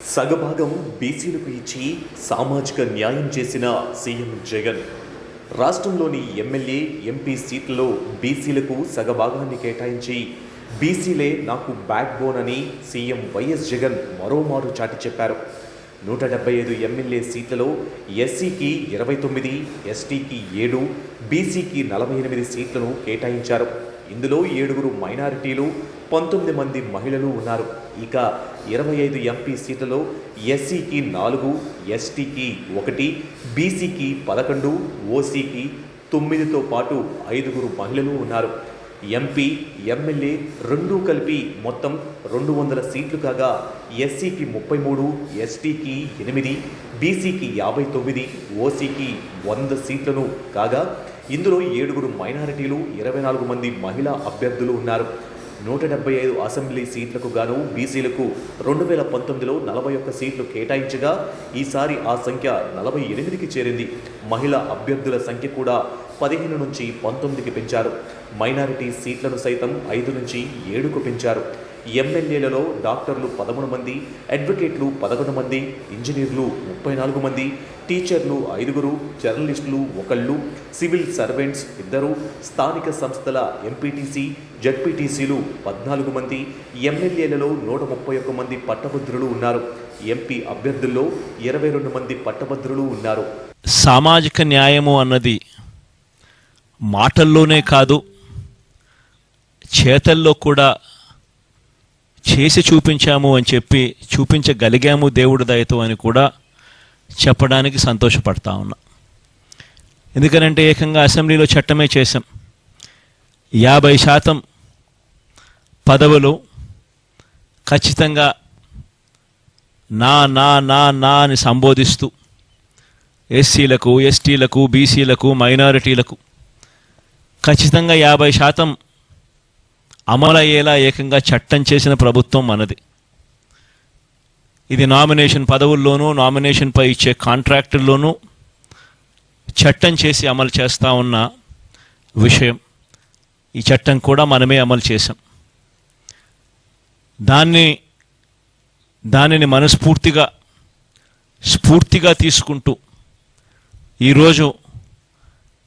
సగభాగం బీసీలకు ఇచ్చి సామాజిక న్యాయం చేసిన సీఎం జగన్. రాష్ట్రంలోని ఎమ్మెల్యే ఎంపీ సీట్లలో బీసీలకు సగభాగాన్ని కేటాయించి బీసీలే నాకు బ్యాక్ బోన్ అని సీఎం వైఎస్ జగన్ మరోమారు చాటి చెప్పారు. నూట డెబ్బై ఐదు ఎమ్మెల్యే సీట్లలో ఎస్సీకి ఇరవై తొమ్మిది ఎస్టీకి ఏడు బీసీకి నలభై ఎనిమిది సీట్లను కేటాయించారు. ఇందులో ఏడుగురు మైనారిటీలు పంతొమ్మిది మంది మహిళలు ఉన్నారు. ఇక ఇరవై ఐదు ఎంపీ సీట్లలో ఎస్సీకి నాలుగు ఎస్టీకి ఒకటి బీసీకి పదకొండు ఓసీకి తొమ్మిదితో పాటు ఐదుగురు మహిళలు ఉన్నారు. ఎంపీ ఎమ్మెల్యే రెండూ కలిపి మొత్తం రెండు వందల సీట్లు కాగా ఎస్సీకి ముప్పై మూడు ఎస్టీకి ఎనిమిది బీసీకి యాభై తొమ్మిది ఓసీకి వంద సీట్లను కాగా ఇందులో ఏడుగురు మైనారిటీలు ఇరవై నాలుగు మంది మహిళా అభ్యర్థులు ఉన్నారు. నూట డెబ్బై ఐదు అసెంబ్లీ సీట్లకు గాను బీసీలకు రెండు వేల పంతొమ్మిదిలో నలభై ఒక్క సీట్లు కేటాయించగా ఈసారి ఆ సంఖ్య నలభై ఎనిమిదికి చేరింది. మహిళా అభ్యర్థుల సంఖ్య కూడా పదిహేను నుంచి పంతొమ్మిదికి పెంచారు. మైనారిటీ సీట్లను సైతం ఐదు నుంచి ఏడుకు పెంచారు. ఎమ్మెల్యేలలో డాక్టర్లు పదమూడు మంది అడ్వకేట్లు పదకొండు మంది ఇంజనీర్లు ముప్పై నాలుగు మంది టీచర్లు ఐదుగురు జర్నలిస్టులు ఒకళ్ళు సివిల్ సర్వెంట్స్ ఇద్దరు స్థానిక సంస్థల ఎంపీటీసీ జడ్పీటీసీలు పద్నాలుగు మంది ఎమ్మెల్యేలలో నూట ముప్పై ఒక్క మంది పట్టభద్రులు ఉన్నారు. ఎంపీ అభ్యర్థుల్లో ఇరవై రెండు మంది పట్టభద్రులు ఉన్నారు. సామాజిక న్యాయము అన్నది మాటల్లోనే కాదు చేతల్లో కూడా చేసి చూపించాము అని చెప్పి చూపించగలిగాము దేవుడి దయతో అని కూడా చెప్పడానికి సంతోషపడతా ఉన్నా. ఎందుకనంటే ఏకంగా అసెంబ్లీలో చట్టమే చేశాం. యాభై శాతం పదవులు ఖచ్చితంగా నా నా నా నా అని సంబోధిస్తూ ఎస్సీలకు ఎస్టీలకు బీసీలకు మైనారిటీలకు ఖచ్చితంగా యాభై శాతం అమలయ్యేలా ఏకంగా చట్టం చేసిన ప్రభుత్వం మనది. ఇది నామినేషన్ పదవుల్లోనూ నామినేషన్పై ఇచ్చే కాంట్రాక్టుల్లోనూ చట్టం చేసి అమలు చేస్తూ ఉన్న విషయం. ఈ చట్టం కూడా మనమే అమలు చేశాం. దాన్ని దానిని మనస్ఫూర్తిగా స్ఫూర్తిగా తీసుకుంటూ ఈరోజు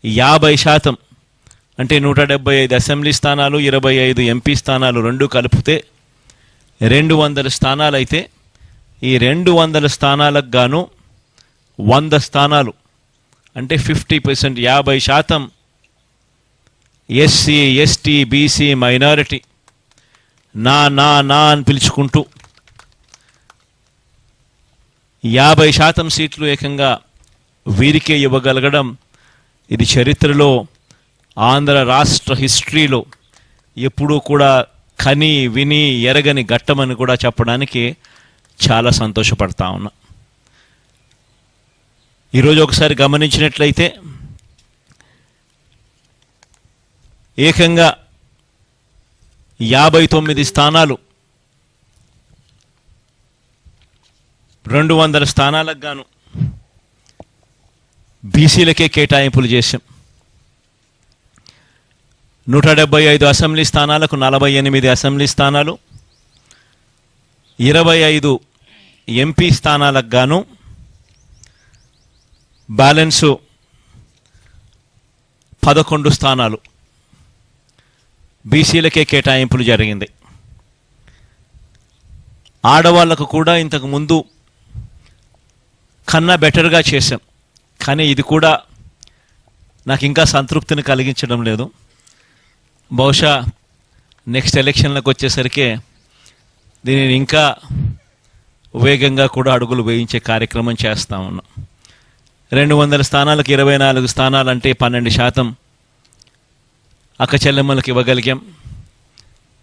యాభై శాతం అంటే నూట డెబ్బై ఐదు అసెంబ్లీ స్థానాలు ఇరవై ఐదు ఎంపీ స్థానాలు రెండు కలిపితే రెండు వందల స్థానాలు అయితే ఈ రెండు వందల స్థానాలకు గాను వంద స్థానాలు. అంటే ఫిఫ్టీ పర్సెంట్ యాభై శాతం ఎస్సీ ఎస్టీ బీసీ మైనారిటీ నా నా నా అని పిలుచుకుంటూ యాభై శాతం సీట్లు ఏకంగా వీరికే ఇవ్వగలగడం ఇది చరిత్రలో ఆంధ్ర రాష్ట్ర హిస్టరీలో ఎప్పుడూ కూడా కని విని ఎరగని ఘట్టమని కూడా చెప్పడానికి చాలా సంతోషపడతా ఉన్నా. ఈరోజు ఒకసారి గమనించినట్లయితే ఏకంగా యాభై తొమ్మిది స్థానాలు రెండు వందల స్థానాలకు గాను బీసీలకే కేటాయింపులు చేశాం. నూట డెబ్బై ఐదు అసెంబ్లీ స్థానాలకు నలభై ఎనిమిది అసెంబ్లీ స్థానాలు ఇరవై ఐదు ఎంపీ స్థానాలకు గాను బ్యాలెన్సు పదకొండు స్థానాలు బీసీలకే కేటాయింపులు జరిగింది. ఆడవాళ్ళకు కూడా ఇంతకు ముందు కన్నా బెటర్గా చేశాం. కానీ ఇది కూడా నాకు ఇంకా సంతృప్తిని కలిగించడం లేదు. బహుశా నెక్స్ట్ ఎలక్షన్లకు వచ్చేసరికి దీనిని ఇంకా వేగంగా కూడా అడుగులు వేయించే కార్యక్రమం చేస్తా ఉన్నాం. రెండు వందల స్థానాలకు ఇరవై నాలుగు స్థానాలంటే పన్నెండు శాతం అక్క చెల్లెమ్మలకు ఇవ్వగలిగాం.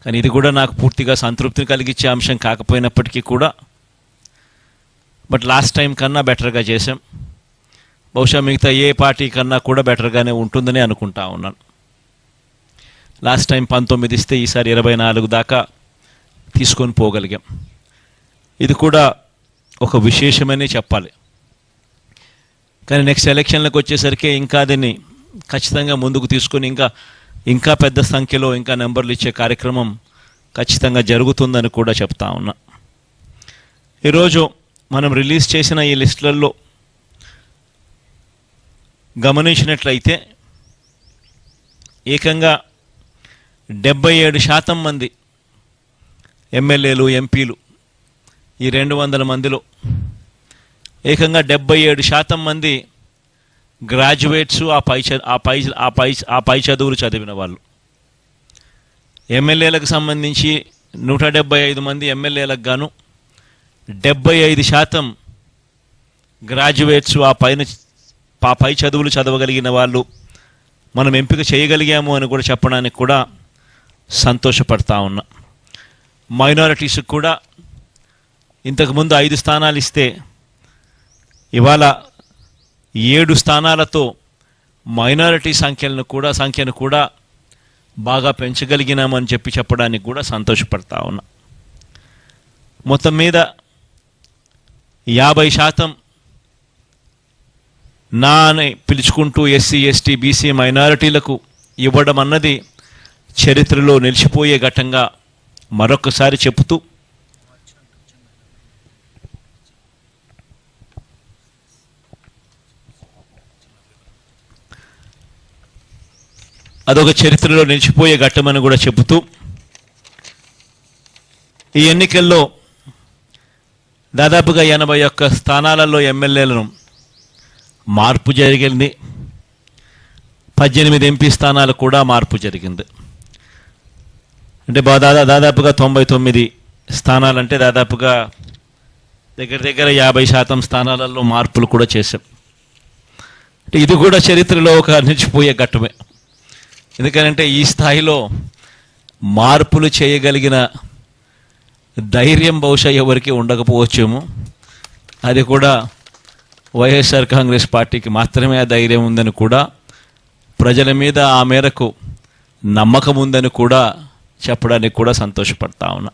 కానీ ఇది కూడా నాకు పూర్తిగా సంతృప్తిని కలిగించే అంశం కాకపోయినప్పటికీ కూడా బట్ లాస్ట్ టైం కన్నా బెటర్గా చేశాం. బహుశా మిగతా ఏ పార్టీ కన్నా కూడా బెటర్గానే ఉంటుందని అనుకుంటా ఉన్నాను. లాస్ట్ టైం పంతొమ్మిది ఇస్తే ఈసారి ఇరవై నాలుగు దాకా తీసుకొని పోగలిగాం. ఇది కూడా ఒక విశేషమనే చెప్పాలి. కానీ నెక్స్ట్ ఎలక్షన్లకు వచ్చేసరికి ఇంకా దీన్ని ఖచ్చితంగా ముందుకు తీసుకొని ఇంకా ఇంకా పెద్ద సంఖ్యలో ఇంకా నెంబర్లు ఇచ్చే కార్యక్రమం ఖచ్చితంగా జరుగుతుందని కూడా చెప్తా ఉన్నా. ఈరోజు మనం రిలీజ్ చేసిన ఈ లిస్టులలో గమనించినట్లయితే ఏకంగా డెబ్బై ఏడు శాతం మంది ఎమ్మెల్యేలు ఎంపీలు ఈ రెండు వందల మందిలో. ఏకంగా డెబ్బై ఏడు శాతం మంది గ్రాడ్యుయేట్స్ ఆ పై ఆ పై ఆ పై ఆ పై చదువులు చదివిన వాళ్ళు. ఎమ్మెల్యేలకు సంబంధించి నూట డెబ్బై ఐదు మంది ఎమ్మెల్యేలకు గాను డెబ్బై ఐదు శాతం గ్రాడ్యుయేట్స్ ఆ పైన ఆ పై చదువులు చదవగలిగిన వాళ్ళు మనం ఎంపిక చేయగలిగాము అని కూడా చెప్పడానికి కూడా సంతోషపడతా ఉన్నా. మైనారిటీస్కి కూడా ఇంతకుముందు ఐదు స్థానాలు ఇస్తే ఇవాళ ఏడు స్థానాలతో మైనారిటీ సంఖ్యలను కూడా సంఖ్యను కూడా బాగా పెంచగలిగినామని చెప్పి చెప్పడానికి కూడా సంతోషపడతా ఉన్నా. మొత్తం మీద యాభై శాతం నా అని పిలుచుకుంటూ ఎస్సీ ఎస్టీ బీసీ మైనారిటీలకు ఇవ్వడం అన్నది చరిత్రలో నిలిచిపోయే ఘటంగా మరొకసారి చెబుతూ అదొక చరిత్రలో నిలిచిపోయే ఘట్టమని కూడా చెబుతూ ఈ ఎన్నికల్లో దాదాపుగా ఎనభై ఒక్క స్థానాలలో ఎమ్మెల్యేలను మార్పు జరిగింది. పద్దెనిమిది ఎంపీ స్థానాలు కూడా మార్పు జరిగింది. అంటే బా- దాదా దాదాపుగా తొంభై తొమ్మిది స్థానాలంటే దాదాపుగా దగ్గర దగ్గర యాభై శాతం స్థానాలలో మార్పులు కూడా చేశాం. అంటే ఇది కూడా చరిత్రలో ఒక నిలిచిపోయే ఘట్టమే. ఎందుకంటే ఈ స్థాయిలో మార్పులు చేయగలిగిన ధైర్యం బహుశా ఎవరికి ఉండకపోవచ్చేమో. అది కూడా వైఎస్ఆర్ కాంగ్రెస్ పార్టీకి మాత్రమే ఆ ధైర్యం ఉందని కూడా ప్రజల మీద ఆ మేరకు నమ్మకం ఉందని కూడా చెప్పడానికి కూడా సంతోషపడతా ఉన్నా.